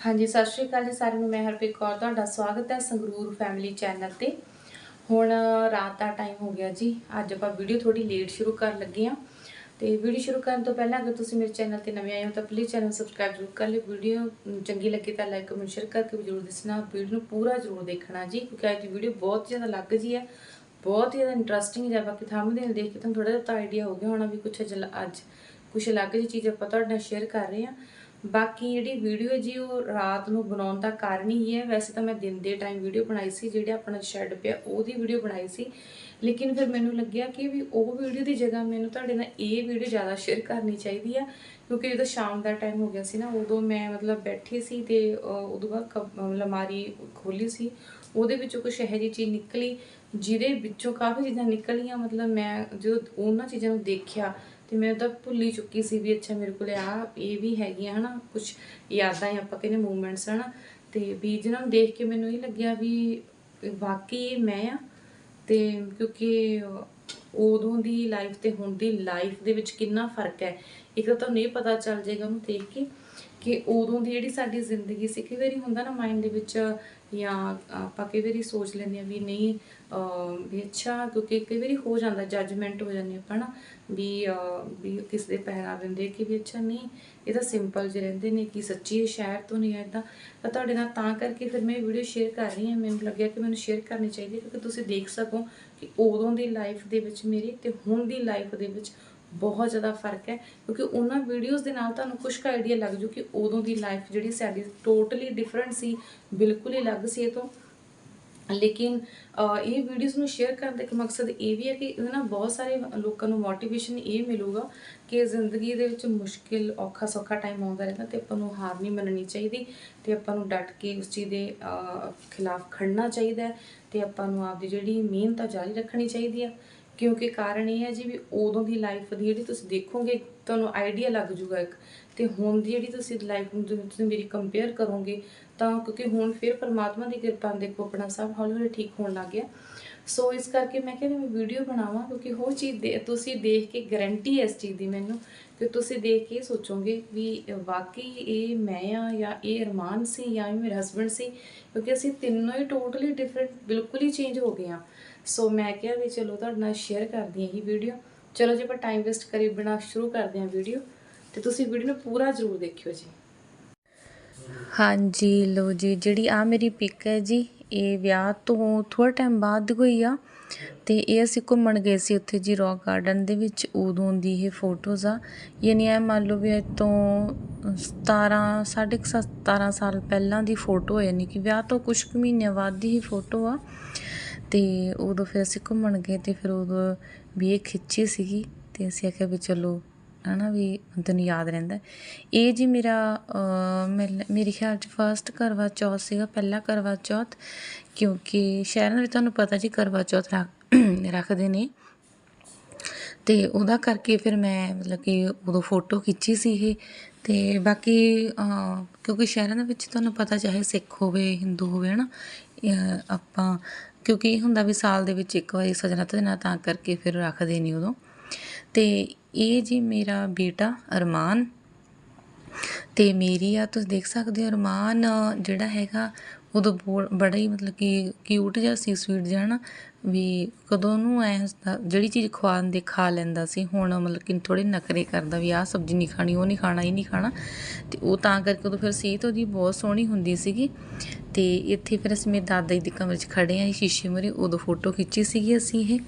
ਹਾਂਜੀ, ਸਤਿ ਸ਼੍ਰੀ ਅਕਾਲ ਜੀ ਸਾਰਿਆਂ ਨੂੰ। ਮੈਂ ਹਰਪ੍ਰੀਤ ਕੌਰ, ਤੁਹਾਡਾ ਸਵਾਗਤ ਹੈ ਸੰਗਰੂਰ ਫੈਮਿਲੀ ਚੈਨਲ ਤੇ। ਹੁਣ, ਰਾਤ ਦਾ ਟਾਈਮ ਹੋ ਗਿਆ ਜੀ। ਅੱਜ ਆਪਾਂ ਵੀਡੀਓ ਥੋੜੀ ਲੇਟ ਸ਼ੁਰੂ ਕਰਨ ਲੱਗੇ ਆ ਤੇ ਵੀਡੀਓ ਸ਼ੁਰੂ ਕਰਨ ਤੋਂ ਪਹਿਲਾਂ ਅਗਰ ਤੁਸੀਂ ਮੇਰੇ ਚੈਨਲ ਤੇ ਨਵੇਂ ਆਏ ਹੋ ਤਾਂ ਪਲੀਜ਼ ਚੈਨਲ ਸਬਸਕ੍ਰਾਈਬ ਜ਼ਰੂਰ ਕਰ ਲਿਓ। ਵੀਡੀਓ ਚੰਗੀ ਲੱਗੇ ਤਾਂ ਲਾਈਕ ਕਮੈਂਟ ਸ਼ੇਅਰ ਕਰਕੇ ਵੀ ਜ਼ਰੂਰ ਦੱਸਣਾ। ਵੀਡੀਓ ਨੂੰ ਪੂਰਾ ਜ਼ਰੂਰ ਦੇਖਣਾ ਜੀ, ਕਿਉਂਕਿ ਅੱਜ ਦੀ ਵੀਡੀਓ ਬਹੁਤ ਜ਼ਿਆਦਾ ਅਲੱਗ ਜੀ ਹੈ। ਬਹੁਤ ਹੀ ਜ਼ਿਆਦਾ ਇੰਟਰਸਟਿੰਗ ਹੈ ਬਾਕੀ ਥੰਬਨੇਲ ਦੇਖ ਕੇ ਤੁਹਾਨੂੰ ਥੋੜਾ ਜਿਹਾ ਤਾਂ ਆਈਡੀਆ ਹੋ ਗਿਆ ਹੋਣਾ ਵੀ ਕੁਛ ਅੱਜ ਅੱਜ ਕੁਛ ਅਲੱਗ ਜਿਹੀ ਚੀਜ਼ ਆਪਾਂ ਤੁਹਾਡੇ ਨਾਲ ਸ਼ੇਅਰ ਕਰ ਰਹੇ ਹਾਂ। ਬਾਕੀ ਜਿਹੜੀ ਵੀਡੀਓ ਹੈ ਜੀ ਉਹ ਰਾਤ ਨੂੰ ਬਣਾਉਣ ਦਾ ਕਾਰਨ ਹੀ ਹੈ। ਵੈਸੇ ਤਾਂ ਮੈਂ ਦਿਨ ਦੇ ਟਾਈਮ ਵੀਡੀਓ ਬਣਾਈ ਸੀ, ਜਿਹੜੇ ਆਪਣਾ ਸ਼ੈੱਡ ਪਿਆ, ਉਹਦੀ ਵੀਡੀਓ ਬਣਾਈ ਸੀ। ਲੇਕਿਨ ਫਿਰ ਮੈਨੂੰ ਲੱਗਿਆ ਕਿ ਵੀ ਉਹ ਵੀਡੀਓ ਦੀ ਜਗ੍ਹਾ ਮੈਨੂੰ ਤੁਹਾਡੇ ਨਾਲ ਇਹ ਵੀਡੀਓ ਜ਼ਿਆਦਾ ਸ਼ੇਅਰ ਕਰਨੀ ਚਾਹੀਦੀ ਆ। ਕਿਉਂਕਿ ਜਦੋਂ ਸ਼ਾਮ ਦਾ ਟਾਈਮ ਹੋ ਗਿਆ ਸੀ ਨਾ, ਉਦੋਂ ਮੈਂ ਮਤਲਬ ਬੈਠੀ ਸੀ ਤੇ ਉਦੋਂ ਬਾਅਦ ਕਬ- ਅਲਮਾਰੀ ਖੋਲੀ ਸੀ। ਉਹਦੇ ਵਿੱਚੋਂ ਕੁਝ ਇਹੋ ਜਿਹੀ ਚੀਜ਼ ਨਿਕਲੀ, ਜਿਹਦੇ ਵਿੱਚੋਂ ਕਾਫੀ ਚੀਜ਼ਾਂ ਨਿਕਲੀਆਂ। ਮਤਲਬ ਮੈਂ ਜਦੋਂ ਉਹਨਾਂ ਚੀਜ਼ਾਂ ਨੂੰ ਦੇਖਿਆ ਤੇ ਮੈਂ ਤਾਂ ਭੁੱਲ ਹੀ ਚੁੱਕੀ ਸੀ ਵੀ ਅੱਛਾ ਮੇਰੇ ਕੋਲੇ ਆ ਇਹ ਵੀ ਹੈਗੀਆਂ ਹਨਾ ਕੁਝ ਯਾਦਾਂ ਆਪਾਂ ਕਹਿੰਦੇ ਮੂਵਮੈਂਟਸ ਹਨਾ। ਤੇ ਵੀ ਜਿਹਨਾਂ ਨੂੰ ਦੇਖ ਕੇ ਮੈਨੂੰ ਇਹ ਲੱਗਿਆ ਵੀ ਵਾਕਈ ਮੈਂ ਆ। ਤੇ ਕਿਉਂਕਿ ਉਦੋਂ ਦੀ ਲਾਈਫ ਤੇ ਹੁਣ ਦੀ ਲਾਈਫ ਦੇ ਵਿੱਚ ਕਿੰਨਾ ਫ਼ਰਕ ਹੈ। ਇੱਕ ਤਾਂ ਤੁਹਾਨੂੰ ਇਹ ਪਤਾ ਚੱਲ ਜਾਏਗਾ ਉਹਨੂੰ ਦੇਖ ਕੇ ਕਿ ਉਦੋਂ ਦੀ ਜਿਹੜੀ ਸਾਡੀ ਜ਼ਿੰਦਗੀ ਸੀ, ਕਈ ਵਾਰੀ ਹੁੰਦਾ ਨਾ ਮਾਈਂਡ ਦੇ ਵਿੱਚ ਜਾਂ ਆਪਾਂ ਕਈ ਵਾਰੀ ਸੋਚ ਲੈਂਦੇ ਆ ਵੀ ਨਹੀਂ ਵੀ ਅੱਛਾ, ਕਿਉਂਕਿ ਕਈ ਵਾਰੀ ਹੋ ਜਾਂਦਾ ਜੱਜਮੈਂਟ ਹੋ ਜਾਂਦੀ ਆਪਾਂ ਨਾ, ਵੀ ਵੀ ਕਿਸ ਦੇ ਪਹਿਰਾਵੇ ਦੇ ਕਿ ਵੀ ਅੱਛਾ ਨਹੀਂ, ਇਹ ਤਾਂ ਸਿੰਪਲ ਜਿਹੇ ਰਹਿੰਦੇ ਨੇ ਕਿ ਸੱਚੀ ਇਹ ਸ਼ਹਿਰ ਤੋਂ ਨਹੀਂ ਆਇਦਾ ਤਾਂ ਤੁਹਾਡੇ ਨਾਲ ਤਾਂ ਕਰਕੇ ਫਿਰ ਮੈਂ ਵੀਡੀਓ ਸ਼ੇਅਰ ਕਰ ਰਹੀ ਹਾਂ, ਮੈਨੂੰ ਲੱਗਿਆ ਕਿ ਮੈਨੂੰ ਸ਼ੇਅਰ ਕਰਨੀ ਚਾਹੀਦੀ ਹੈ, ਕਿਉਂਕਿ ਤੁਸੀਂ ਦੇਖ ਸਕੋ ਕਿ ਉਦੋਂ ਦੀ ਲਾਈਫ ਦੇ ਵਿੱਚ ਮੇਰੀ ਤੇ ਹੁਣ ਦੀ ਲਾਈਫ ਦੇ ਵਿੱਚ ਬਹੁਤ ਜ਼ਿਆਦਾ ਫ਼ਰਕ ਹੈ, ਕਿਉਂਕਿ ਉਹਨਾਂ ਵੀਡੀਓਜ਼ ਦੇ ਨਾਲ ਤੁਹਾਨੂੰ ਕੁਝ ਕੁ ਆਈਡੀਆ ਲੱਗ ਜੂ ਕਿ ਉਦੋਂ ਦੀ ਲਾਈਫ ਜਿਹੜੀ ਸਾਡੀ ਟੋਟਲੀ ਡਿਫਰੈਂਟ ਸੀ, ਬਿਲਕੁਲ ਹੀ ਅਲੱਗ ਸੀ ਇਹ ਤੋਂ। ਲੇਕਿਨ ਇਹ ਵੀਡੀਓਜ਼ ਨੂੰ ਸ਼ੇਅਰ ਕਰਨ ਦਾ ਇੱਕ ਮਕਸਦ ਇਹ ਵੀ ਹੈ ਕਿ ਇਹਦੇ ਨਾਲ ਬਹੁਤ ਸਾਰੇ ਲੋਕਾਂ ਨੂੰ ਮੋਟੀਵੇਸ਼ਨ ਇਹ ਮਿਲੂਗਾ ਕਿ ਜ਼ਿੰਦਗੀ ਦੇ ਵਿੱਚ ਮੁਸ਼ਕਿਲ, ਔਖਾ, ਸੌਖਾ ਟਾਈਮ ਆਉਂਦਾ ਰਹਿੰਦਾ ਤੇ ਆਪਾਂ ਨੂੰ ਹਾਰ ਨਹੀਂ ਮੰਨਣੀ ਚਾਹੀਦੀ ਤੇ ਆਪਾਂ ਨੂੰ ਡਟ ਕੇ ਉਸ ਚੀਜ਼ ਦੇ ਖਿਲਾਫ ਖੜਨਾ ਚਾਹੀਦਾ ਹੈ ਤੇ ਆਪਾਂ ਨੂੰ ਆਪਦੀ ਜਿਹੜੀ ਮਿਹਨਤ ਆ ਜਾਰੀ ਰੱਖਣੀ ਚਾਹੀਦੀ ਆ। ਕਿਉਂਕਿ ਕਾਰਨ ਇਹ ਹੈ ਜੀ ਵੀ ਉਦੋਂ ਦੀ ਲਾਈਫ ਦੀ ਜਿਹੜੀ ਤੁਸੀਂ ਦੇਖੋਗੇ, ਤੁਹਾਨੂੰ ਆਈਡੀਆ ਲੱਗ ਜੂਗਾ ਇੱਕ। ਤੇ ਹੁਣ ਦੀ ਜਿਹੜੀ ਤੁਸੀਂ ਲਾਈਫ ਨੂੰ ਜਦੋਂ ਤੁਸੀਂ ਮੇਰੀ ਕੰਪੇਅਰ ਕਰੋਗੇ, ਤਾਂ ਕਿਉਂਕਿ ਹੁਣ ਫਿਰ ਪਰਮਾਤਮਾ ਦੀ ਕਿਰਪਾ ਨਾਲ ਦੇਖੋ, ਆਪਣਾ ਸਭ ਹੌਲੀ ਹੌਲੀ ਠੀਕ ਹੋਣ ਲੱਗ ਗਿਆ। ਸੋ ਇਸ ਕਰਕੇ ਮੈਂ ਕਹਿੰਦੀ ਮੈਂ ਵੀਡੀਓ ਬਣਾਵਾਂ, ਕਿਉਂਕਿ ਉਹ ਚੀਜ਼ ਦੇ ਤੁਸੀਂ ਦੇਖ ਕੇ ਗਾਰੰਟੀ ਹੈ ਇਸ ਚੀਜ਼ ਦੀ ਮੈਨੂੰ, ਕਿ ਤੁਸੀਂ ਦੇਖ ਕੇ ਸੋਚੋਗੇ ਵੀ ਵਾਕਈ ਇਹ ਮੈਂ ਆ ਜਾਂ ਇਹ ਅਰਮਾਨ ਸੀ ਜਾਂ ਇਹ ਮੇਰੇ ਹਸਬੰਡ ਸੀ? ਕਿਉਂਕਿ ਅਸੀਂ ਤਿੰਨੋਂ ਹੀ ਟੋਟਲੀ ਡਿਫਰੈਂਟ ਬਿਲਕੁਲ ਹੀ ਚੇਂਜ ਹੋ ਗਏ ਆ ਸੋ ਮੈਂ ਕਿਹਾ ਵੀ ਚਲੋ ਤੁਹਾਡੇ ਨਾਲ ਸ਼ੇਅਰ ਕਰਦੀ ਹਾਂ ਇਹ ਵੀਡੀਓ ਚਲੋ ਜੀ, ਆਪਾਂ ਟਾਈਮ ਵੇਸਟ ਕਰੀ ਬਿਨਾ ਸ਼ੁਰੂ ਕਰਦੇ ਹਾਂ ਵੀਡੀਓ ਤੇ ਤੁਸੀਂ ਵੀਡੀਓ ਨੂੰ ਪੂਰਾ ਜ਼ਰੂਰ ਦੇਖਿਓ ਜੀ। ਹਾਂਜੀ ਲੋ ਜੀ, ਜਿਹੜੀ ਆ ਮੇਰੀ ਪਿਕ ਹੈ ਜੀ, ਇਹ ਵਿਆਹ ਤੋਂ ਥੋੜਾ ਟਾਈਮ ਬਾਅਦ ਦੀ ਹੋਈ ਆ। ਤੇ ਇਹ ਅਸੀਂ ਘੁੰਮਣ ਗਏ ਸੀ ਉੱਥੇ ਜੀ ਰੌਕ ਗਾਰਡਨ ਦੇ ਵਿੱਚ, ਉਦੋਂ ਦੀ ਇਹ ਫੋਟੋਜ਼ ਆ। ਯਾਨੀ ਇਹ ਮੰਨ ਲਓ ਵੀ ਇਹ ਤੋਂ 17 ਸਾਢੇ ਕੁ 17 ਸਾਲ ਪਹਿਲਾਂ ਦੀ ਫੋਟੋ ਹੈ ਯਾਨੀ ਕਿ ਵਿਆਹ ਤੋਂ ਕੁਝ ਕੁ ਮਹੀਨਿਆਂ ਬਾਅਦ ਦੀ ਹੀ ਫੋਟੋ ਆ। ਅਤੇ ਉਦੋਂ ਫਿਰ ਅਸੀਂ ਘੁੰਮਣ ਗਏ ਅਤੇ ਫਿਰ ਉਦੋਂ ਵੀ ਇਹ ਖਿੱਚੀ ਸੀਗੀ ਅਤੇ ਅਸੀਂ ਆਖਿਆ ਵੀ ਚਲੋ ਹੈ ਨਾ ਵੀ ਤੈਨੂੰ ਯਾਦ ਰਹਿੰਦਾ ਇਹ ਜੀ ਮੇਰਾ ਅਹ, ਮੇਰੇ ਖਿਆਲ ਚ ਫਸਟ ਕਰਵਾ ਚੌਥ ਸੀਗਾ ਪਹਿਲਾ ਕਰਵਾ ਚੌਥ ਕਿਉਂਕਿ ਸ਼ਹਿਰਾਂ ਵਿੱਚ ਤੁਹਾਨੂੰ ਪਤਾ ਜੀ ਕਰਵਾ ਚੌਥ ਰੱਖ- ਰੱਖਦੇ ਨੇ। ਤੇ ਉਹਦਾ ਕਰਕੇ ਫਿਰ ਮੈਂ ਮਤਲਬ ਕਿ ਉਦੋਂ ਫੋਟੋ ਖਿੱਚੀ ਸੀ ਇਹ। ਤੇ ਬਾਕੀ ਕਿਉਂਕਿ ਸ਼ਹਿਰਾਂ ਦੇ ਵਿੱਚ ਤੁਹਾਨੂੰ ਪਤਾ ਚਾਹੇ ਸਿੱਖ ਹੋਵੇ ਹਿੰਦੂ ਹੋਵੇ ਹਨਾ ਅਹ, ਆਪਾਂ, ਕਿਉਂਕਿ ਇਹ ਹੁੰਦਾ ਵੀ ਸਾਲ ਦੇ ਵਿੱਚ ਇੱਕ ਵਾਰੀ ਸਜਣਾ ਧਜਣਾ ਤਾਂ ਕਰਕੇ ਫਿਰ ਰੱਖਦੇ ਨਹੀਂ ਉਦੋਂ। ਤੇ ਇਹ ਜੀ ਮੇਰਾ ਬੇਟਾ ਅਰਮਾਨ, ਤੇ ਮੇਰੀ ਆ, ਤੁਸੀਂ ਦੇਖ ਸਕਦੇ ਹੋ ਅਰਮਾਨ ਜਿਹੜਾ ਹੈਗਾ, ਉਦੋਂ ਬੋ- ਬੜਾ ਹੀ ਮਤਲਬ ਕਿ ਕਿਊਟ ਜਿਹਾ ਸੀ ਸਵੀਟ ਜਿਹਾ ਨਾ, ਵੀ ਕਦੋਂ ਨੂੰ ਐ ਜਿਹੜੀ ਚੀਜ਼ ਖਵਾਉਣ ਦੇ ਖਾ ਲੈਂਦਾ ਸੀ, ਹੁਣ ਮਤਲਬ ਕਿ ਥੋੜੇ ਨਖਰੇ ਕਰਦਾ ਵੀ ਆਹ ਸਬਜ਼ੀ ਨਹੀਂ ਖਾਣੀ, ਉਹ ਨਹੀਂ ਖਾਣਾ, ਇਹ ਨਹੀਂ ਖਾਣਾ, ਤੇ ਉਹ ਤਾਂ ਕਰਕੇ ਉਦੋਂ ਫਿਰ ਸਿਹਤ ਉਹਦੀ ਬਹੁਤ ਸੋਹਣੀ ਹੁੰਦੀ ਸੀਗੀ। ਤੇ ਇੱਥੇ ਫਿਰ ਅਸੀਂ ਮੇਰੇ ਦਾਦਾ ਜੀ ਦੇ ਕਮਰੇ 'ਚ ਖੜੇ ਆਂ ਸ਼ੀਸ਼ੇ ਮੂਹਰੇ, ਉਦੋਂ ਫੋਟੋ ਖਿੱਚੀ ਸੀਗੀ ਅਸੀਂ ਇਹ।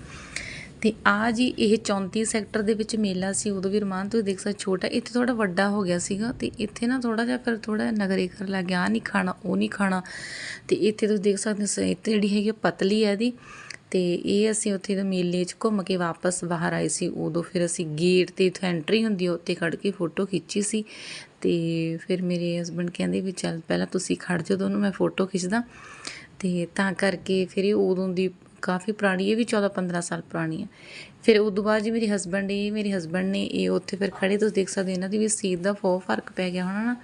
ਤੇ ਆ ਜੀ ਇਹ 34 ਸੈਕਟਰ ਦੇ ਵਿੱਚ ਮੇਲਾ ਸੀ, ਉਦੋਂ ਵੀ ਰਮਾਨ ਤੁਸੀਂ ਦੇਖ ਸਕਦੇ ਛੋਟਾ, ਇੱਥੇ ਥੋੜਾ ਵੱਡਾ ਹੋ ਗਿਆ ਸੀਗਾ ਤੇ ਇੱਥੇ ਨਾ ਥੋੜਾ ਜਿਹਾ ਫਿਰ ਥੋੜਾ ਨਗਰੇ ਕਰ ਲੱਗ ਗਿਆ ਆਹ ਨਹੀਂ ਖਾਣਾ, ਉਹ ਨਹੀਂ ਖਾਣਾ। ਤੇ ਇੱਥੇ ਤੁਸੀਂ ਦੇਖ ਸਕਦੇ ਹੋ ਇੱਥੇ ਜਿਹੜੀ ਹੈਗੀ ਆ ਪਤਲੀ ਹੈ ਇਹਦੀ। ਤੇ ਇਹ ਅਸੀਂ ਉੱਥੇ ਦੇ ਮੇਲੇ 'ਚ ਘੁੰਮ ਕੇ ਵਾਪਸ ਬਾਹਰ ਆਏ ਸੀ, ਉਦੋਂ ਫਿਰ ਅਸੀਂ ਗੇਟ ਤੇ ਇੱਥੋਂ ਐਂਟਰੀ ਹੁੰਦੀ ਆ, ਉੱਥੇ ਖੜ ਕੇ ਫੋਟੋ ਖਿੱਚੀ ਸੀ। ਅਤੇ ਫਿਰ ਮੇਰੇ ਹਸਬੰਡ ਕਹਿੰਦੇ ਵੀ ਚੱਲ ਪਹਿਲਾਂ ਤੁਸੀਂ ਖੜ ਜਾਓ ਦੋਨੋਂ, ਮੈਂ ਫੋਟੋ ਖਿੱਚਦਾ। ਤੇ ਤਾਂ ਕਰਕੇ ਫਿਰ ਇਹ ਉਦੋਂ ਦੀ ਕਾਫੀ ਪੁਰਾਣੀ, ਇਹ ਵੀ 14 15 ਸਾਲ ਪੁਰਾਣੀ ਹੈ ਫਿਰ ਉਦੋਂ ਬਾਅਦ ਜੀ ਮੇਰੇ ਹਸਬੰਡ ਇਹ ਮੇਰੇ ਹਸਬੰਡ ਨੇ ਇਹ ਉੱਥੇ ਫਿਰ ਖੜੇ, ਤੁਸੀਂ ਦੇਖ ਸਕਦੇ ਹੋ ਇਹਨਾਂ ਦੀ ਵੀ ਸੀਟ ਦਾ ਬਹੁਤ ਫ਼ਰਕ ਪੈ ਗਿਆ ਹੋਣਾ ਨਾ।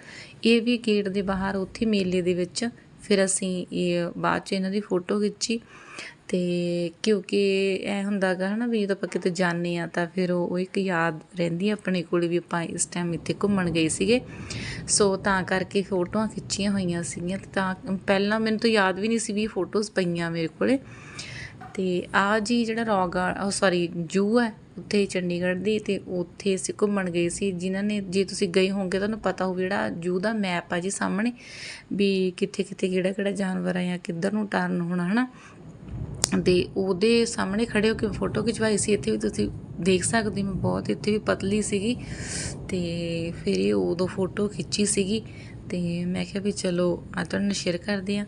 ਇਹ ਵੀ ਗੇਟ ਦੇ ਬਾਹਰ, ਉੱਥੇ ਮੇਲੇ ਦੇ ਵਿੱਚ ਫਿਰ ਅਸੀਂ ਇਹ ਬਾਅਦ ਚ ਇਹਨਾਂ ਦੀ ਫੋਟੋ ਖਿੱਚੀ। ਤੇ ਤੇ ਕਿਉਂਕਿ ਐ ਹੁੰਦਾਗਾ ਹਨਾ ਵੀ ਜਦੋਂ ਆਪਾਂ ਕਿਤੇ ਜਾਂਦੇ ਆ ਤਾਂ ਫਿਰ ਉਹ ਇੱਕ ਯਾਦ ਰਹਿੰਦੀ ਆਪਣੇ ਕੋਲ ਵੀ ਆਪਾਂ ਇਸ ਟਾਈਮ ਇੱਥੇ ਘੁੰਮਣ ਗਏ ਸੀਗੇ। ਸੋ ਤਾਂ ਕਰਕੇ ਫੋਟੋਆਂ ਖਿੱਚੀਆਂ ਹੋਈਆਂ ਸੀਗੀਆਂ ਤੇ ਤਾਂ ਪਹਿਲਾਂ ਮੈਨੂੰ ਤਾਂ ਯਾਦ ਵੀ ਨਹੀਂ ਸੀ ਵੀ ਫੋਟੋਜ਼ ਪਈਆਂ ਮੇਰੇ ਕੋਲੇ। ਤੇ ਆ ਜੀ ਜਿਹੜਾ ਰੌਗਾ ਉਹ ਸੌਰੀ ਜੂ ਹੈ ਉੱਥੇ ਚੰਡੀਗੜ੍ਹ ਦੀ ਤੇ ਉੱਥੇ ਅਸੀਂ ਘੁੰਮਣ ਗਏ ਸੀ। ਜਿਨ੍ਹਾਂ ਨੇ, ਜੇ ਤੁਸੀਂ ਗਏ ਹੋਵੋਗੇ ਤੁਹਾਨੂੰ ਪਤਾ ਹੋਵੇ ਜਿਹੜਾ ਜੂ ਦਾ ਮੈਪ ਆ ਜੀ ਸਾਹਮਣੇ ਵੀ ਕਿੱਥੇ ਕਿੱਥੇ ਕਿਹੜਾ ਕਿਹੜਾ ਜਾਨਵਰ ਆ ਜਾਂ ਕਿੱਧਰ ਨੂੰ ਟਰਨ ਹੋਣਾ ਹਨਾ। ਤੇ ਉਹਦੇ ਸਾਹਮਣੇ ਖੜੇ ਹੋ ਕੇ ਫੋਟੋ ਖਿਚਵਾਈ ਸੀ, ਇੱਥੇ ਵੀ ਤੁਸੀਂ ਦੇਖ ਸਕਦੇ ਹੋ, ਮੈਂ ਬਹੁਤ ਇੱਥੇ ਵੀ ਪਤਲੀ ਸੀਗੀ ਤੇ ਫਿਰ ਇਹ ਉਦੋਂ ਫੋਟੋ ਖਿੱਚੀ ਸੀਗੀ ਤੇ ਮੈਂ ਕਿਹਾ ਵੀ ਚਲੋ ਆ ਤੁਹਾਨੂੰ ਸ਼ੇਅਰ ਕਰਦੇ ਆ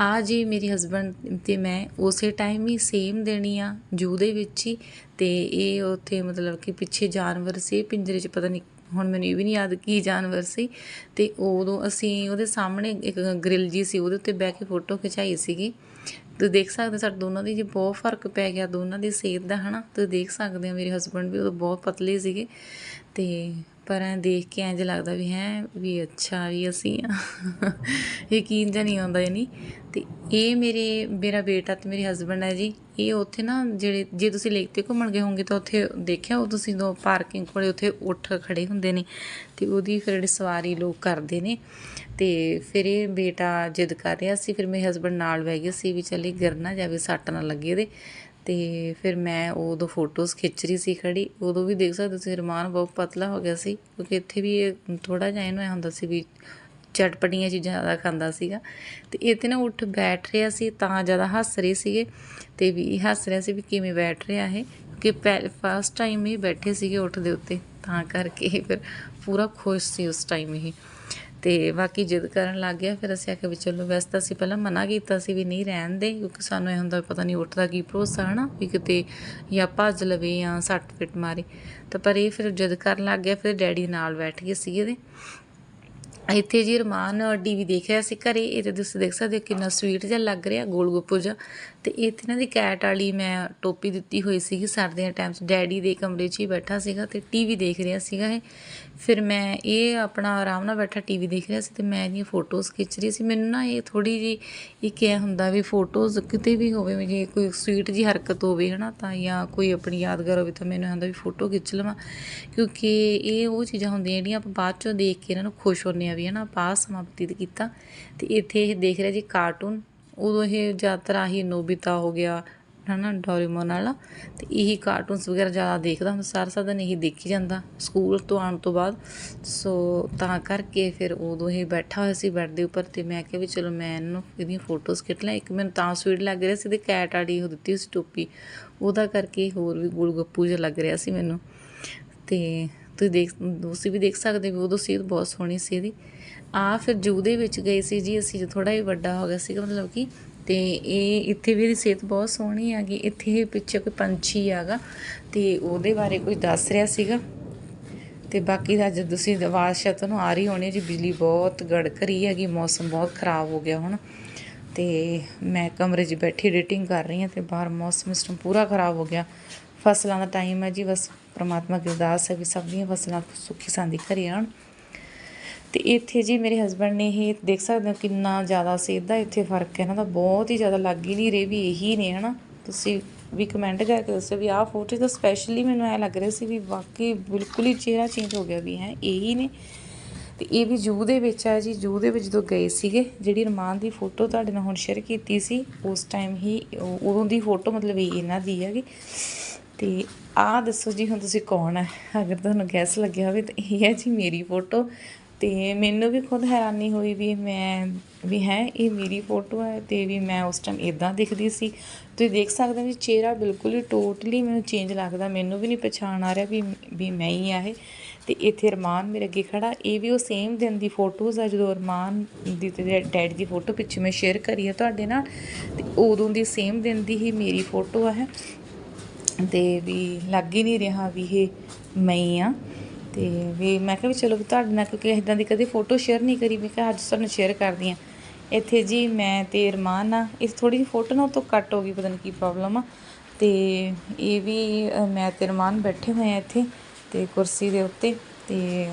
ਆ ਜੀ ਮੇਰੇ ਹਸਬੰਡ ਤੇ ਮੈਂ ਉਸੇ ਟਾਈਮ ਹੀ ਸੇਮ ਦੇਣੀ ਆ, ਜੂ ਦੇ ਵਿੱਚ ਹੀ ਤੇ ਇਹ ਉੱਥੇ ਮਤਲਬ ਕਿ ਪਿੱਛੇ ਜਾਨਵਰ ਸੀ, ਪਿੰਜਰੇ 'ਚ ਪਤਾ ਨਹੀਂ ਹੁਣ ਮੈਨੂੰ ਇਹ ਵੀ ਨਹੀਂ ਯਾਦ ਕੀ ਜਾਨਵਰ ਸੀ ਤੇ ਉਦੋਂ ਅਸੀਂ ਉਹਦੇ ਸਾਹਮਣੇ ਇੱਕ ਗ੍ਰਿਲ ਜੀ ਸੀ, ਉਹਦੇ ਉੱਤੇ ਬਹਿ ਕੇ ਫੋਟੋ ਖਿਚਾਈ ਸੀਗੀ। ਤੁਸੀਂ ਦੇਖ ਸਕਦੇ ਹੋ ਸਾਡੇ ਦੋਨਾਂ ਦੀ ਜੀ ਬਹੁਤ ਫ਼ਰਕ ਪੈ ਗਿਆ, ਦੋਨਾਂ ਦੀ ਸਿਹਤ ਦਾ, ਹਨਾ? ਤੁਸੀਂ ਦੇਖ ਸਕਦੇ ਹੋ ਮੇਰੇ ਹਸਬੰਡ ਵੀ ਉਦੋਂ ਬਹੁਤ ਪਤਲੇ ਸੀਗੇ। ਤੇ ਪਰ ਐਂ ਦੇਖ ਕੇ ਇੰਜ ਲੱਗਦਾ ਵੀ ਹੈ, ਵੀ ਅੱਛਾ ਵੀ ਅਸੀਂ ਆ। ਯਕੀਨ ਜਿਹਾ ਨਹੀਂ ਆਉਂਦਾ ਯਾਨੀ। ਤੇ ਇਹ ਮੇਰੇ, ਮੇਰਾ ਬੇਟਾ ਤੇ ਮੇਰੇ ਹਸਬੰਡ ਹੈ ਜੀ, ਇਹ ਉੱਥੇ ਨਾ ਜਿਹੜੇ, ਜੇ ਤੁਸੀਂ ਲੇਕ ਤੇ ਘੁੰਮਣ ਗਏ ਹੋਵੋਗੇ ਤਾਂ ਉੱਥੇ ਦੇਖਿਆ ਉਹ ਤੁਸੀਂ ਦੋ ਪਾਰਕਿੰਗ ਕੋਲੇ ਉੱਥੇ ਉੱਠ ਖੜੇ ਹੁੰਦੇ ਨੇ। ਤੇ ਉਹਦੀ ਫਿਰ ਜਿਹੜੀ ਸਵਾਰੀ ਲੋਕ ਕਰਦੇ ਨੇ ਤੇ ਫਿਰ ਇਹ ਬੇਟਾ ਜਿੱਦ ਕਰ ਰਿਹਾ ਸੀ, ਫਿਰ ਮੇਰੇ ਹਸਬੰਡ ਨਾਲ ਬਹਿ ਗਏ ਸੀ ਵੀ ਚੱਲੇ ਗਿਰ ਨਾ ਜਾਵੇ, ਸੱਟ ਨਾ ਲੱਗੇ ਇਹਦੇ। ਤੇ ਫਿਰ ਮੈਂ ਉਦੋਂ ਫੋਟੋਜ਼ ਖਿੱਚ ਰਹੀ ਸੀ ਖੜੀ, ਉਦੋਂ ਵੀ ਦੇਖ ਸਕਦੇ ਤੁਸੀਂ ਰਮਾਨ ਬਹੁਤ ਪਤਲਾ ਹੋ ਗਿਆ ਸੀ, ਕਿਉਂਕਿ ਇੱਥੇ ਵੀ ਇਹ ਥੋੜਾ ਜਿਹਾ ਇਹਨੂੰ ਐਂ ਹੁੰਦਾ ਸੀ ਵੀ ਚਟਪਟੀਆਂ ਚੀਜ਼ਾਂ ਜ਼ਿਆਦਾ ਖਾਂਦਾ ਸੀਗਾ। ਤੇ ਇਹ ਤੇ ਨਾ ਉੱਠ ਬੈਠ ਰਿਹਾ ਸੀ, ਤਾਂ ਜ਼ਿਆਦਾ ਹੱਸ ਰਹੇ ਸੀਗੇ, ਤੇ ਵੀ ਹੱਸ ਰਿਹਾ ਸੀ ਵੀ ਕਿਵੇਂ ਬੈਠ ਰਿਹਾ ਇਹ ਕਿ ਫਸਟ ਟਾਈਮ ਹੀ ਬੈਠੇ ਸੀਗੇ ਉੱਠ ਦੇ ਉੱਤੇ, ਤਾਂ ਕਰਕੇ ਫਿਰ ਪੂਰਾ ਖੁਸ਼ ਸੀ ਉਸ ਟਾਈਮ ਹੀ ਤੇ ਬਾਕੀ ਜਿੱਦ ਕਰਨ ਲੱਗ ਗਿਆ, ਫਿਰ ਅਸੀਂ ਆਖਿਆ ਵੀ ਚਲੋ ਵੈਸੇ ਤਾਂ ਅਸੀਂ ਪਹਿਲਾਂ ਮਨਾ ਕੀਤਾ ਸੀ ਵੀ ਨਹੀਂ ਰਹਿਣ ਦੇ, ਕਿਉਂਕਿ ਸਾਨੂੰ ਇਹ ਹੁੰਦਾ ਪਤਾ ਨਹੀਂ ਉੱਠਦਾ ਕੀ ਭਰੋਸਾ ਹਨਾ, ਵੀ ਕਿਤੇ ਜਾਂ ਭੱਜ ਲਵੇ ਜਾਂ ਸੱਟ ਫਿੱਟ ਮਾਰੇ। ਤਾਂ ਪਰ ਇਹ ਫਿਰ ਜਿੱਦ ਕਰਨ ਲੱਗ ਗਿਆ, ਫਿਰ ਡੈਡੀ ਨਾਲ ਬੈਠ ਗਏ ਸੀਗੇ ਇਹਦੇ। ਇੱਥੇ ਜੀ ਰਮਾਨ ਟੀਵੀ ਦੇਖ ਰਿਹਾ ਸੀ ਘਰੇ ਇਹ ਤੇ ਤੁਸੀਂ ਦੇਖ ਸਕਦੇ ਹੋ ਕਿੰਨਾ ਸਵੀਟ ਜਿਹਾ ਲੱਗ ਰਿਹਾ, ਗੋਲ ਗੱਪੂ ਜਿਹਾ। ਤੇ ਇੱਥੇ ਨਾ ਦੀ ਕੈਟ ਵਾਲੀ ਮੈਂ ਟੋਪੀ ਦਿੱਤੀ ਹੋਈ ਸੀਗੀ ਸਰਦੀਆਂ ਟਾਈਮ 'ਚ ਡੈਡੀ ਦੇ ਕਮਰੇ 'ਚ ਹੀ ਬੈਠਾ ਸੀਗਾ ਤੇ ਟੀਵੀ ਦੇਖ ਰਿਹਾ ਸੀਗਾ ਇਹ। ਫਿਰ ਮੈਂ ਇਹ ਆਪਣਾ ਆਰਾਮ ਨਾਲ ਬੈਠਾ ਟੀਵੀ ਦੇਖ ਰਿਹਾ ਸੀ ਤੇ ਮੈਂ ਇਹਦੀਆਂ ਫੋਟੋਜ਼ ਖਿੱਚ ਰਹੀ ਸੀ। ਮੈਨੂੰ ਨਾ ਇਹ ਥੋੜੀ ਜੀ ਇਹ ਇਹ ਹੁੰਦਾ ਵੀ ਫੋਟੋਜ਼ ਕਿਤੇ ਵੀ ਹੋਵੇ, ਵੀ ਜੇ ਕੋਈ ਸਵੀਟ ਜੀ ਹਰਕਤ ਹੋਵੇ ਹਨਾ, ਤਾਂ ਜਾਂ ਕੋਈ ਆਪਣੀ ਯਾਦਗਾਰ ਹੋਵੇ ਤਾਂ ਮੈਨੂੰ ਹੁੰਦਾ ਵੀ ਫੋਟੋ ਖਿੱਚ ਲਵਾਂ। ਕਿਉਂਕਿ ਇਹ ਉਹ ਚੀਜ਼ਾਂ ਹੁੰਦੀਆਂ ਜਿਹੜੀਆਂ ਆਪਾਂ ਬਾਅਦ ਚੋਂ ਦੇਖ ਕੇ ਇਹਨਾਂ ਨੂੰ ਖੁਸ਼ ਹੁੰਨੇ ਆ ਵੀ ਹਨਾ, ਆਪਾਂ ਆਹ ਸਮਾਂ ਕੀਤਾ। ਤੇ ਇੱਥੇ ਇਹ ਦੇਖ ਰਿਹਾ ਜੀ ਕਾਰਟੂਨ ਉਦੋਂ ਇਹ ਜ਼ਿਆਦਾਤਰ ਆਹੀ ਨੋਬਿਤਾ ਹੋ ਗਿਆ, ਹਨਾ, ਡੋਰੀਮੋਨ ਵਾਲਾ। ਤੇ ਇਹੀ ਕਾਰਟੂਨਸ ਵਗੈਰਾ ਜ਼ਿਆਦਾ ਦੇਖਦਾ ਹੁੰਦਾ, ਸਾਰਾ ਸਾਰਾ ਦਿਨ ਇਹੀ ਦੇਖੀ ਜਾਂਦਾ ਸਕੂਲ ਤੋਂ ਆਉਣ ਤੋਂ ਬਾਅਦ। ਸੋ ਤਾਂ ਕਰਕੇ ਫਿਰ ਉਦੋਂ ਇਹ ਬੈਠਾ ਹੋਇਆ ਸੀ ਬੈੱਡ ਦੇ ਉੱਪਰ ਤੇ ਮੈਂ ਕਿਹਾ ਵੀ ਚਲੋ ਮੈਂ ਇਹਨੂੰ, ਇਹਦੀਆਂ ਫੋਟੋਜ਼ ਖਿੱਚ ਲਾਂ। ਇੱਕ ਮੈਨੂੰ ਤਾਂ ਸਵੀਟ ਲੱਗ ਰਿਹਾ ਸੀ, ਤੇ ਕੈਟ ਵਾਲੀ ਉਹ ਦਿੱਤੀ ਸੀ ਟੋਪੀ। ਉਹਦਾ ਕਰਕੇ ਹੋਰ ਵੀ ਗੋਲ ਗੱਪੂ ਜਿਹਾ ਲੱਗ ਰਿਹਾ ਸੀ ਮੈਨੂੰ। ਤੇ ਤੁਸੀਂ ਦੇਖ, ਤੁਸੀਂ ਵੀ ਦੇਖ ਸਕਦੇ ਹੋ ਉਦੋਂ ਸਿਹਤ ਬਹੁਤ ਸੋਹਣੀ ਸੀ ਇਹਦੀ। ਆ ਫਿਰ ਜੂ ਦੇ ਵਿੱਚ ਗਏ ਸੀ ਜੀ, ਅਸੀਂ ਜਦੋਂ ਥੋੜਾ ਜਿਹਾ ਵੱਡਾ ਹੋ ਗਿਆ ਸੀਗਾ ਮਤਲਬ ਕਿ, ਤੇ ਇਹ ਇੱਥੇ ਵੀ ਇਹਦੀ ਸਿਹਤ ਬਹੁਤ ਸੋਹਣੀ ਹੈਗੀ। ਇੱਥੇ ਇਹ ਪਿੱਛੇ ਕੋਈ ਪੰਛੀ ਹੈਗਾ, ਤੇ ਉਹਦੇ ਬਾਰੇ ਕੁਝ ਦੱਸ ਰਿਹਾ ਸੀਗਾ। ਤੇ ਬਾਕੀ ਦਾ ਜਦ ਤੁਸੀਂ ਆਵਾਜ਼ ਸ਼ਾਇਦ ਤੁਹਾਨੂੰ ਆ ਰਹੀ ਹੋਣੀ ਜੀ, ਬਿਜਲੀ ਬਹੁਤ ਗੜਕ ਰਹੀ ਹੈਗੀ, ਮੌਸਮ ਬਹੁਤ ਖਰਾਬ ਹੋ ਗਿਆ ਹੁਣ। ਤੇ ਮੈਂ ਕਮਰੇ 'ਚ ਬੈਠੀ ਐਡੀਟਿੰਗ ਕਰ ਰਹੀ ਹਾਂ ਤੇ ਬਾਹਰ ਮੌਸਮ ਇਸ ਪੂਰਾ ਖਰਾਬ ਹੋ ਗਿਆ। ਫਸਲਾਂ ਦਾ ਟਾਈਮ ਹੈ ਜੀ, ਬਸ ਪ੍ਰਮਾਤਮਾ ਦੀ ਅਰਦਾਸ ਹੈ ਵੀ ਸਭ ਦੀਆਂ ਫਸਲਾਂ ਸੁੱਖੀ ਸਾਂਦੀ ਘਰੇ ਆਉਣ। ਤੇ ਇੱਥੇ ਜੀ ਮੇਰੇ ਹਸਬੰਡ ਨੇ ਇਹ ਦੇਖ ਸਕਦੇ ਹੋ ਕਿੰਨਾ ਜ਼ਿਆਦਾ ਸਿਹਤ ਦਾ ਇੱਥੇ ਫ਼ਰਕ ਹੈ ਇਹਨਾਂ ਦਾ ਬਹੁਤ ਹੀ ਜ਼ਿਆਦਾ ਲੱਗ ਹੀ ਨਹੀਂ ਰਹੇ ਵੀ ਇਹੀ ਨੇ, ਹਨਾ। ਤੁਸੀਂ ਵੀ ਕਮੈਂਟ ਕਰਕੇ ਦੱਸੋ ਵੀ ਆਹ ਫੋਟੋ ਤਾਂ ਸਪੈਸ਼ਲੀ ਮੈਨੂੰ ਐ ਲੱਗ ਰਿਹਾ ਸੀ ਵੀ ਵਾਕਈ ਬਿਲਕੁਲ ਹੀ ਚਿਹਰਾ ਚੇਂਜ ਹੋ ਗਿਆ ਵੀ ਹੈ, ਇਹੀ ਨੇ। ਤੇ ਇਹ ਵੀ ਜੂ ਦੇ ਵਿੱਚ ਆ ਜੀ, ਜੂ ਦੇ ਵਿੱਚ ਜਦੋਂ ਗਏ ਸੀਗੇ, ਜਿਹੜੀ ਰਮਾਨ ਦੀ ਫੋਟੋ ਤੁਹਾਡੇ ਨਾਲ ਹੁਣ ਸ਼ੇਅਰ ਕੀਤੀ ਸੀ, ਉਸ ਟਾਈਮ ਹੀ ਉਦੋਂ ਦੀ ਫੋਟੋ ਮਤਲਬ ਇਹ ਇਹਨਾਂ ਦੀ ਹੈਗੀ। ਤੇ ਆਹ ਦੱਸੋ ਜੀ, ਹੁਣ ਤੁਸੀਂ ਕੌਣ ਹੈ ਅਗਰ ਤੁਹਾਨੂੰ ਗੈਸ ਲੱਗਿਆ ਹੋਵੇ ਤਾਂ ਇਹ ਹੈ ਜੀ ਮੇਰੀ ਫੋਟੋ ਤੇ ਮੈਨੂੰ ਵੀ ਖੁਦ ਹੈਰਾਨੀ ਹੋਈ ਵੀ ਮੈਂ, ਵੀ ਹੈ, ਇਹ ਮੇਰੀ ਫੋਟੋ ਹੈ ਤੇ ਵੀ ਮੈਂ ਉਸ ਟਾਈਮ ਇਦਾਂ ਦਿਖਦੀ ਸੀ। ਤੁਸੀਂ ਦੇਖ ਸਕਦੇ ਹੋ ਜੀ ਚਿਹਰਾ ਬਿਲਕੁਲ ਹੀ ਟੋਟਲੀ ਮੈਨੂੰ ਚੇਂਜ ਲੱਗਦਾ। ਮੈਨੂੰ ਵੀ ਨਹੀਂ ਪਛਾਣ ਆ ਰਿਹਾ ਵੀ ਵੀ ਮੈਂ ਹੀ ਆ ਇਹ। ਤੇ ਇੱਥੇ ਅਰਮਾਨ ਮੇਰੇ ਅੱਗੇ ਖੜਾ। ਇਹ ਵੀ ਉਹ ਸੇਮ ਦਿਨ ਦੀ ਫੋਟੋਜ਼ ਆ, ਜਦੋਂ ਅਰਮਾਨ ਦੀ ਤੇ ਡੈਡੀ ਦੀ ਫੋਟੋ ਪਿੱਛੇ ਮੈਂ ਸ਼ੇਅਰ ਕਰੀ ਹੈ ਤੁਹਾਡੇ ਨਾਲ। ਤੇ ਉਦੋਂ ਦੀ ਸੇਮ ਦਿਨ ਦੀ ਹੀ ਮੇਰੀ ਫੋਟੋ ਆ ਹੈ। ਅਤੇ ਵੀ ਲੱਗ ਹੀ ਨਹੀਂ ਰਿਹਾ ਵੀ ਇਹ ਮੈਂ ਹੀ ਆ। ਤੇ ਵੀ ਮੈਂ ਕਿਹਾ ਵੀ ਚਲੋ ਵੀ ਤੁਹਾਡੇ ਨਾਲ ਕਿਉਂਕਿ ਇਦਾਂ ਦੀ ਕਦੇ ਫੋਟੋ ਸ਼ੇਅਰ ਨਹੀਂ ਕਰੀ, ਮੈਂ ਕਿਹਾ ਅੱਜ ਤੁਹਾਨੂੰ ਸ਼ੇਅਰ ਕਰਦੀ ਆ ਇੱਥੇ ਜੀ ਮੈਂ ਤੇ ਅਰਮਾਨ ਆ, ਇਸ ਥੋੜੀ ਜਿਹੀ ਫੋਟੋ ਨਾ ਉਹ ਤੋਂ ਕੱਟ ਹੋ ਗਈ, ਪਤਾ ਨਹੀਂ ਕੀ ਪ੍ਰੋਬਲਮ ਆ। ਤੇ ਇਹ ਵੀ ਮੈਂ ਤੇ ਅਰਮਾਨ ਬੈਠੇ ਹੋਏ ਆ ਇੱਥੇ ਤੇ ਕੁਰਸੀ ਦੇ ਉੱਤੇ ਤੇ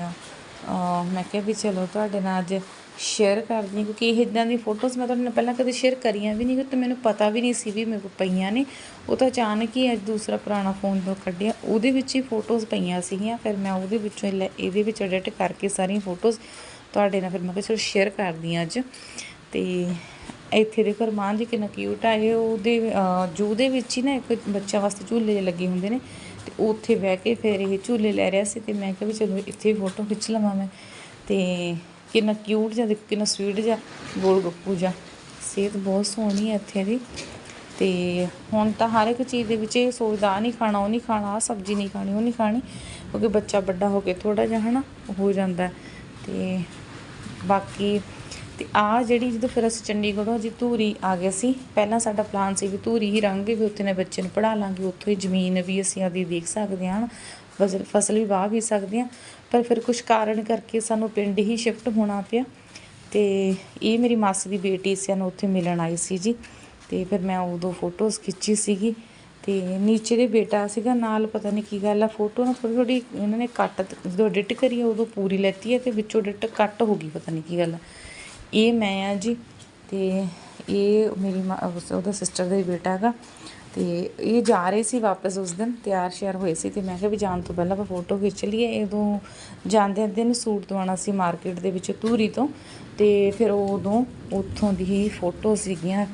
ਮੈਂ ਕਿਹਾ ਵੀ ਚਲੋ ਤੁਹਾਡੇ ਨਾਲ ਅੱਜ ਸ਼ੇਅਰ ਕਰਦੀ ਹਾਂ, ਕਿਉਂਕਿ ਇਹ ਇਦਾਂ ਦੀ ਫੋਟੋਜ਼ ਮੈਂ ਤੁਹਾਡੇ ਨਾਲ ਪਹਿਲਾਂ ਕਦੇ ਸ਼ੇਅਰ ਕਰੀਆਂ ਵੀ ਨਹੀਂ, ਤੇ ਮੈਨੂੰ ਪਤਾ ਵੀ ਨਹੀਂ ਸੀ ਵੀ ਮੇਰੇ ਕੋਲ ਪਈਆਂ ਨੇ। ਉਹ ਤਾਂ ਅਚਾਨਕ ਹੀ ਅੱਜ ਦੂਸਰਾ ਪੁਰਾਣਾ ਫੋਨ ਤੋਂ ਕੱਢਿਆ। ਉਹਦੇ ਵਿੱਚ ਹੀ ਫੋਟੋਜ਼ ਪਈਆਂ ਸੀਗੀਆਂ, ਫਿਰ ਮੈਂ ਉਹਦੇ ਵਿੱਚੋਂ ਹੀ ਲੈ- ਇਹਦੇ ਵਿੱਚ ਐਡਿਟ ਕਰਕੇ ਸਾਰੀਆਂ ਫੋਟੋਜ਼ ਤੁਹਾਡੇ ਨਾਲ ਫਿਰ ਮੈਂ ਕਿਹਾ ਚਲੋ ਸ਼ੇਅਰ ਕਰਦੀ ਹਾਂ ਅੱਜ। ਤੇ ਇੱਥੇ ਦੇਖੋ ਰਮਾਨ ਜੀ ਕਿੰਨਾ ਕਿਊਟ ਆ, ਇਹ ਉਹਦੇ ਜੂ ਦੇ ਵਿੱਚ ਹੀ ਨਾ ਇੱਕ ਬੱਚਾ ਵਾਸਤੇ ਝੂਲੇ ਲੱਗੇ ਹੁੰਦੇ ਨੇ, ਤੇ ਉੱਥੇ ਬਹਿ ਕੇ ਫਿਰ ਇਹ ਝੂਲੇ ਲੈ ਰਿਹਾ ਸੀ, ਤੇ ਮੈਂ ਕਿਹਾ ਵੀ ਚਲੋ ਇੱਥੇ ਫੋਟੋ ਖਿੱਚ ਲਵਾਂ ਮੈਂ। ਤੇ ਕਿੰਨਾ ਕਿਊਟ ਜਿਹਾ, ਦੇਖੋ ਕਿੰਨਾ ਸਵੀਟ ਜਿਹਾ ਗੋਲ ਗੱਪੂ ਜਿਹਾ। ਸਿਹਤ ਬਹੁਤ ਸੋਹਣੀ ਹੈ ਇੱਥੇ ਦੀ। ਤੇ ਹੁਣ ਤਾਂ ਹਰ ਇੱਕ ਚੀਜ਼ ਦੇ ਵਿੱਚ ਇਹ ਸੋਚਦਾ, ਆਹ ਨਹੀਂ ਖਾਣਾ, ਉਹ ਨਹੀਂ ਖਾਣਾ, ਆਹ ਸਬਜ਼ੀ ਨਹੀਂ ਖਾਣੀ, ਉਹ ਨਹੀਂ ਖਾਣੀ। ਕਿਉਂਕਿ ਬੱਚਾ ਵੱਡਾ ਹੋ ਕੇ ਥੋੜਾ ਜਿਹਾ, ਹਨਾ, ਹੋ ਜਾਂਦਾ। ਹੈ। ਤੇ ਬਾਕੀ ਤੇ ਆ ਜਿਹੜੀ ਜਦੋਂ ਫਿਰ ਅਸੀਂ ਚੰਡੀਗੜ੍ਹੋਂ ਜੀ ਧੂਰੀ ਆ ਗਏ ਸੀ, ਪਹਿਲਾਂ ਸਾਡਾ ਪਲਾਨ ਸੀ ਵੀ ਧੂਰੀ ਹੀ ਰਹਾਂਗੇ ਵੀ ਉੱਥੇ ਨੇ ਬੱਚੇ ਨੂੰ ਪੜ੍ਹਾ ਲਾਂਗੇ। ਉੱਥੋਂ ਹੀ ਜ਼ਮੀਨ ਵੀ ਅਸੀਂ ਆਦੀ ਦੇਖ ਸਕਦੇ ਹਾਂ ਫਸਲ ਫਸਲ ਵੀ ਵਾਹ ਵੀ ਸਕਦੇ ਹਾਂ ਪਰ ਫਿਰ ਕੁਝ ਕਾਰਨ ਕਰਕੇ ਸਾਨੂੰ ਪਿੰਡ ਹੀ ਸ਼ਿਫਟ ਹੋਣਾ ਪਿਆ। ਤੇ ਇਹ ਮੇਰੀ ਮਾਸੀ ਦੀ ਬੇਟੀ ਸੀ ਸਾਨੂੰ ਉੱਥੇ ਮਿਲਣ ਆਈ ਸੀ ਜੀ। ਤੇ ਫਿਰ ਮੈਂ ਉਦੋਂ ਫੋਟੋਜ਼ ਖਿੱਚੀ ਸੀਗੀ। ਤੇ ਨੀਚੇ ਦੇ ਬੇਟਾ ਸੀਗਾ, ਨਾਲ ਪਤਾ ਨਹੀਂ ਕੀ ਗੱਲ ਆ, ਫੋਟੋ ਨਾ ਥੋੜੀ ਥੋੜੀ ਇਹਨਾਂ ਨੇ ਕੱਟ ਜਦੋਂ ਐਡਿਟ ਕਰੀ ਆ, ਉਦੋਂ ਪੂਰੀ ਲੈਤੀ ਹੈ ਤੇ ਵਿੱਚੋਂ ਐਡਿਟ ਕੱਟ ਹੋ ਗਈ, ਪਤਾ ਨਹੀਂ ਕੀ ਗੱਲ ਆ। ਇਹ ਮੈਂ ਆ ਜੀ, ਤੇ ਇਹ ਮੇਰੀ ਮਾਂ- ਉਹਦਾ ਸਿਸਟਰ ਦਾ ਹੀ ਬੇਟਾ ਹੈਗਾ। ਤੇ ਇਹ ਜਾ ਰਹੇ ਸੀ ਵਾਪਸ ਉਸ ਦਿਨ, ਤਿਆਰ ਸ਼ਿਆਰ ਹੋਏ ਸੀ ਤੇ ਮੈਂ ਕਿਹਾ ਵੀ ਜਾਣ ਤੋਂ ਪਹਿਲਾਂ ਆਪਾਂ ਫੋਟੋ ਖਿੱਚ ਲਈਏ। ਉਦੋਂ ਜਾਂਦੇ ਦਿਨ ਸੂਟ ਦਵਾਉਣਾ ਸੀ ਮਾਰਕੀਟ ਦੇ ਵਿੱਚ ਧੂਰੀ ਤੋਂ। ਤੇ ਫਿਰ ਉਦੋਂ ਉੱਥੋਂ ਦੀ ਹੀ ਫੋਟੋ ਸੀਗੀਆਂ।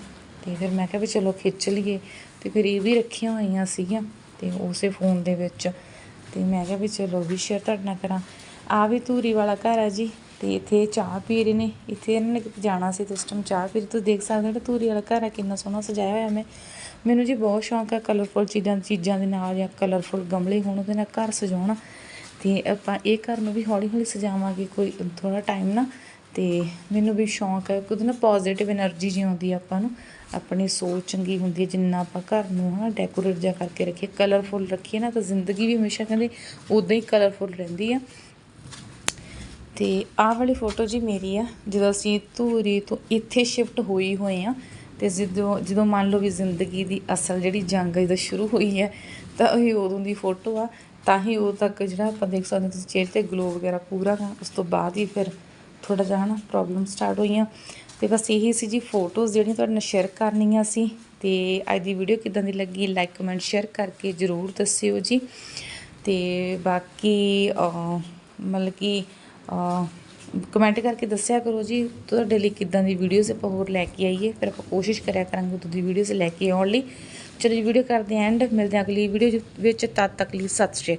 ਤੇ ਫਿਰ ਮੈਂ ਕਿਹਾ ਵੀ ਚਲੋ ਖਿੱਚ ਲਈਏ। ਤੇ ਫਿਰ ਇਹ ਵੀ ਰੱਖੀਆਂ ਹੋਈਆਂ ਸੀਗੀਆਂ ਤੇ ਉਸੇ ਫੋਨ ਦੇ ਵਿੱਚ। ਤੇ ਮੈਂ ਕਿਹਾ ਵੀ ਚਲੋ ਵੀ ਸ਼ੇਅਰ ਤੁਹਾਡੇ ਨਾਲ ਕਰਾਂ। ਆ ਵੀ ਧੂਰੀ ਵਾਲਾ ਘਰ ਆ ਜੀ। ਤੇ ਇੱਥੇ ਚਾਹ ਪੀ ਰਹੇ ਨੇ। ਇੱਥੇ ਇਹਨਾਂ ਨੇ ਕਿਤੇ ਜਾਣਾ ਸੀ ਤੇ ਉਸ ਟਾਈਮ ਚਾਹ ਪੀ ਰਹੇ। ਤੁਸੀਂ ਦੇਖ ਸਕਦੇ ਹੋ ਧੂਰੀ ਵਾਲਾ ਘਰ ਹੈ ਕਿੰਨਾ ਸੋਹਣਾ ਸਜਾਇਆ ਹੋਇਆ ਮੈਂ। ਮੈਨੂੰ ਜੀ ਬਹੁਤ ਸ਼ੌਂਕ ਹੈ ਕਲਰਫੁਲ ਚੀਜ਼ਾਂ ਚੀਜ਼ਾਂ ਦੇ ਨਾਲ ਜਾਂ ਕਲਰਫੁਲ ਗਮਲੇ ਹੋਣ ਉਹਦੇ ਨਾਲ ਘਰ ਸਜਾਉਣਾ। ਤੇ ਆਪਾਂ ਇਹ ਘਰ ਨੂੰ ਵੀ ਹੌਲੀ ਹੌਲੀ ਸਜਾਵਾਂਗੇ, ਕੋਈ ਥੋੜਾ ਟਾਈਮ ਨਾ। ਤੇ ਮੈਨੂੰ ਵੀ ਸ਼ੌਂਕ ਹੈ ਕੁਝ ਨਾ ਪੋਜ਼ਿਟਿਵ એનર્ਜੀ ਜੀ ਆਉਂਦੀ ਆਪਾਂ ਨੂੰ। ਆਪਣੀ ਸੋਚ ਚੰਗੀ ਹੁੰਦੀ ਹੈ ਜਿੰਨਾ ਆਪਾਂ ਘਰ ਨੂੰ ਹਾਂ ਡੈਕੋਰੇਟ ਜਾ ਕਰਕੇ ਰੱਖੀਏ। ਕਲਰਫੁਲ ਰੱਖੀਏ ਨਾ ਤਾਂ ਜ਼ਿੰਦਗੀ ਵੀ ਹਮੇਸ਼ਾ ਕਹਿੰਦੇ ਉਦਾਂ ਹੀ ਕਲਰਫੁਲ ਰਹਿੰਦੀ ਆ। ਤੇ ਆਹ ਵਾਲੀ ਫੋਟੋ ਜੀ ਮੇਰੀ ਆ, ਜਦੋਂ ਅਸੀਂ ਧੂਰੀ ਤੋਂ ਇੱਥੇ ਸ਼ਿਫਟ ਹੋਈ ਹੋਏ ਆ, ਤੇ ਜਦੋਂ ਜਦੋਂ ਮੰਨ ਲਓ ਵੀ ਜ਼ਿੰਦਗੀ ਦੀ ਅਸਲ ਜਿਹੜੀ ਜੰਗ ਜਦੋਂ ਸ਼ੁਰੂ ਹੋਈ ਹੈ ਤਾਂ ਇਹ ਉਦੋਂ ਦੀ ਫੋਟੋ ਆ, ਤਾਂ ਹੀ ਉਦੋਂ ਤੱਕ ਜਿਹੜਾ ਆਪਾਂ ਦੇਖ ਸਕਦੇ ਤੁਸੀਂ ਚਿਹਰੇ ਤੇ ਗਲੋ ਵਗੈਰਾ ਪੂਰਾ ਗਾ, ਉਸ ਤੋਂ ਬਾਅਦ ਹੀ ਫਿਰ ਥੋੜਾ ਜਿਹਾ ਹਨਾ ਪ੍ਰੋਬਲਮ ਸਟਾਰਟ ਹੋਈਆਂ। ਤੇ ਬਸ ਇਹੀ ਸੀ ਜੀ ਫੋਟੋਜ਼ ਜਿਹੜੀਆਂ ਤੁਹਾਡੇ ਨਾਲ ਸ਼ੇਅਰ ਕਰਨੀਆਂ ਸੀ, ਤੇ ਅੱਜ ਦੀ ਵੀਡੀਓ ਕਿਦਾਂ ਦੀ ਲੱਗੀ ਲਾਈਕ ਕਮੈਂਟ ਸ਼ੇਅਰ ਕਰਕੇ ਜਰੂਰ ਦੱਸਿਓ ਜੀ। ਤੇ ਬਾਕੀ ਮਤਲਬ ਕਿ ਕਮੈਂਟ ਕਰਕੇ ਦੱਸਿਆ ਕਰੋ ਜੀ, ਤੁਹਾਡੇ ਲਈ ਕਿੱਦਾਂ ਦੀ ਵੀਡੀਓਜ਼ ਆਪਾਂ ਹੋਰ ਲੈ ਕੇ ਆਈਏ। ਫਿਰ ਆਪਾਂ ਕੋਸ਼ਿਸ਼ ਕਰਿਆ ਕਰਾਂਗੇ ਉਦੋਂ ਵੀਡੀਓਜ਼ ਲੈ ਕੇ ਆਉਣ ਲਈ। ਚਲੋ ਜੀ ਵੀਡੀਓ ਕਰਦੇ ਐਂਡ ਮਿਲਦੇ ਹਾਂ ਅਗਲੀ ਵੀਡੀਓ ਵਿੱਚ। ਤਦ ਤੱਕ ਲਈ ਸਤਿ ਸ਼੍ਰੀ ਅਕਾਲ।